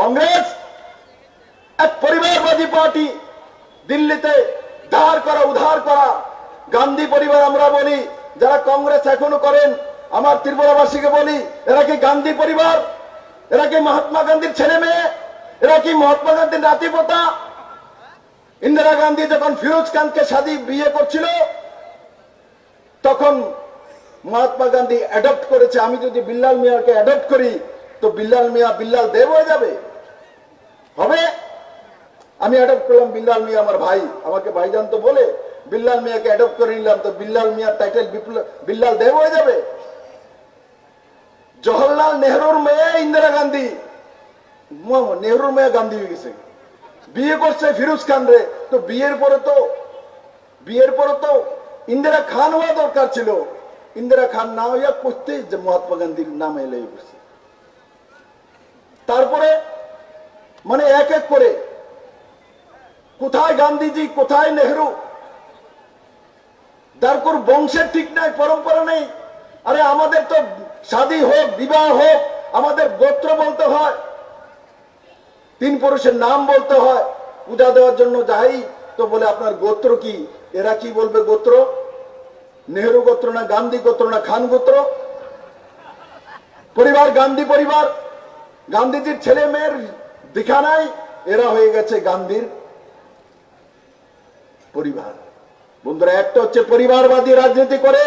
কংগ্রেস, এক পরিবারবাদী পার্টি দিল্লিতে ধার করা, উধার করা। গান্ধী পরিবার আমরা বলি, যারা কংগ্রেস এখনও করেন, আমার ত্রিপুরাবাসীকে বলি, এরা কি গান্ধী পরিবার? এরা কি মহাত্মা গান্ধীর ছেলে মেয়ে? এরা কি মহাত্মা গান্ধীর নাতিপোতা? ইন্দিরা গান্ধী যখন ফিরোজ খানকে সাদি বিয়ে করছিল, তখন মহাত্মা গান্ধী অ্যাডপ্ট করেছে। আমি যদি বিল্লাল মিয়াকে অ্যাডপ্ট করি, তো বিল্লাল মিয়া বিল্লাল দেব হয়ে যাবে। আমি অ্যাডপ্ট করলাম বিল্লাল মিয়া, আমার ভাই। আমাকে ভাইজান তো বলে, বিল্লাল মিয়াকে অ্যাডপ্ট করে নিলাম, তো বিল্লাল মিয়ার টাইটেল বিল্লাল দেব হয়ে যাবে। জওহরলাল নেহরুর মেয়ে ইন্দিরা গান্ধী। নেহরুর মেয়ে গান্ধী হয়ে গেছে। বিয়ে করছে ফিরোজ খান রে। তো বিয়ের পরে তো, বিয়ের পরে তো ইন্দিরা খান হওয়া দরকার ছিল। ইন্দিরা খান না হইয়া করতে যে মহাত্মা গান্ধীর নাম এলে তারপরে মানে এক এক করে কোথায় গান্ধীজি, কোথায় নেহরু? তারপর বংশের ঠিক নাই, পরম্পরা নেই। আরে আমাদের তো শাদী হোক, বিবাহ হোক, আমাদের গোত্র বলতে হয়। তিন পুরুষের নাম বলতে হয়। পূজা দেওয়ার জন্য যাই, তো বলে আপনার গোত্র কি? এরা কি বলবে গোত্র? নেহরু গোত্র না গান্ধী গোত্র না খান গোত্র? পরিবার গান্ধী পরিবার। গান্ধীজির ছেলে মেয়ের দেখা নাই, এরা হয়ে গেছে গান্ধীর। পরিবার। বন্ধুরা একটা হচ্ছে পরিবারবাদী রাজনীতি করে